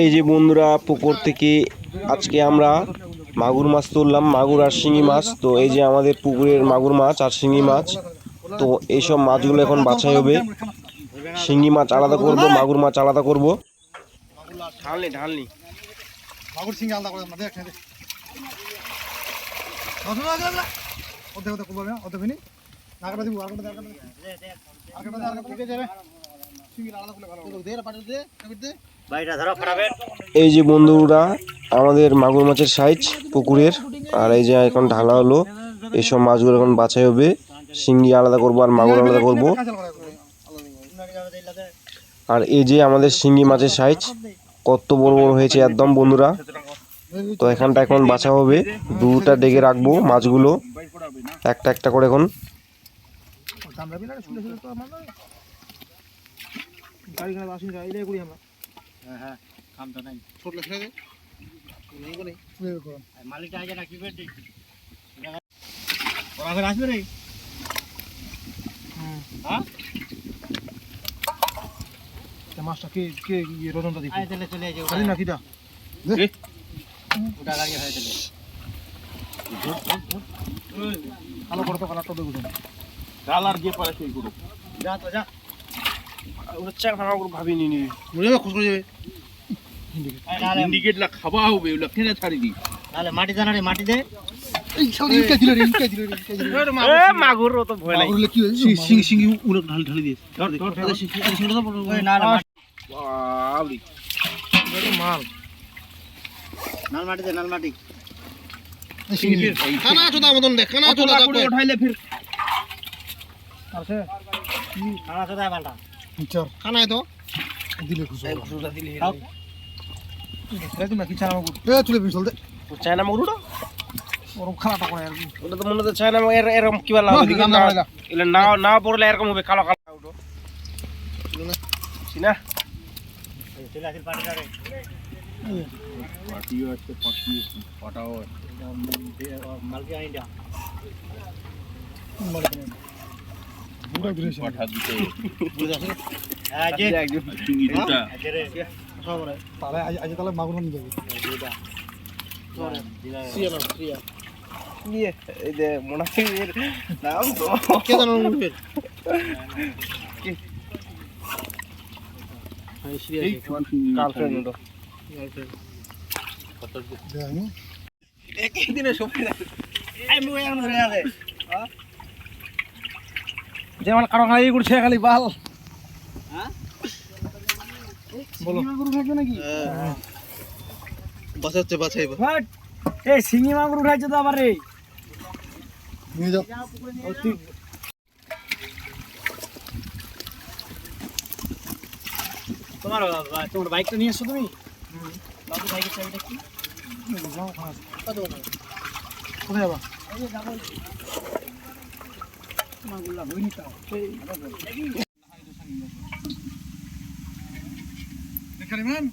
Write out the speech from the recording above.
এই যে বন্ধুরা পুকুর থেকে আজকে আমরা মাগুর মাছ তুললাম মাগুর আর শিঙি মাছ। তো এই যে আমাদের পুকুরের মাগুর মাছ আর শিঙি মাছ তো এইসব মাছগুলো এখন বাছাই হবে। শিঙি মাছ আলাদা করব মাগুর মাছ আলাদা করব। ঢালনি ঢালনি। মাগুর সিং আলাদা করে না দেখ দেখ। ধর ধর ধর। অর্ধেক অর্ধেক করব না অর্ধেক হয়নি। নাগাটা দিব আর কাটা আর কাটা আর কাটা এই যে বন্ধুরা, আমাদের মাগুর মাছের সাইজ পুকুরের, আর এই যে এখন ঢালা হলো এইসব মাছগুলো এখন বাছাই হবে। শিঙ্গি আলাদা করব আর মাগুর আলাদা করব। আর এই যে আমাদের শিঙ্গি মাছের সাইজ, কত বড় বড় হয়েছে একদম বন্ধুরা। তো এখানটা এখন বাছা হবে। দুটা ডেকে রাখব মাছগুলো। একটা একটা করে এখন আমরা বিনা শুনে শুনে তো আমার গাড়ি গাড়ি আসি গাড়ি রে করি আমরা। হ্যাঁ হ্যাঁ কাম তো নাই। ছোট লেখা দে নেই কোনে। করো মালিকটা আগে না কি বেটি ওরা ফের আসবে রে। হ্যাঁ। মাছটা কে কে ইয়ে আয় তাহলে চলে যাও খালি না কিটা ওটা গাড়ি হয়ে তাহলে। কালো করতো কালারটা দেখুন কালার যে পারে সেই করুক। যা তো যা। ভাবিনি নি মরে যাবে খুশ করে যাবে। আয় নাহলে ইন্ডিকেট লা খাওয়া হবে ওগুলা কেন ছাড়ি দি। নাহলে মাটি জানা রে মাটি দে। এই শালা ইনকা দিল রে ইনকা দিল রে ইনকা দিল রে। মাগুর তো ভয় মাগুর কি হইছে সিং সিং উলক ঢাল ঢালি দিয়েছে ধর ধর ধর সিং সিং তো বড় ওই নাহলে মাটি- বাবরি মাল। নাল মাটি দে নাল মাটি। খানা চোদা মতন দেখ খানা চোদা উঠাইলে ফির আছে। খানা চোদায় পাল্টা চল খানায় তো দিলে খুশ হবে খাও তুমি কি ছাড়া মাগুর এ চলে বিশাল দে চায়না মাগুরটা ওরম খানাটা করে আর ওটা তো মনে হচ্ছে চায়না মাগুর এরকম কিবা না, লাগবে না। এলে না না পড়লে এরকম হবে কালো কালো উঠো চিনা চলে আসিল পাটি রে পাটিও আছে পাটি পাটাও আছে। মালকি বুড়া দিয়েছে পাঠা দিতে আয় যে চিংড়ি দুটা আজে রে। তাহলে আজ আজ তাহলে মাগুর নিয়ে এই যে নাম তো। কে জানো একই দিনে সবাই আই যেমন কারও খালি করছে খালি বাল। হ্যাঁ? বলো। নাকি? বাঁচাচ্ছে বাঁচাইবা এই শিঙি মাগুর উঠাইছে তো আবার রে নিয়ে যাও। তোমার তোমার বাইকটা নিয়ে এসছো তুমি? বাবু বাইকের চাবিটা কি? কোথায় যাবা? এখানে ম্যাম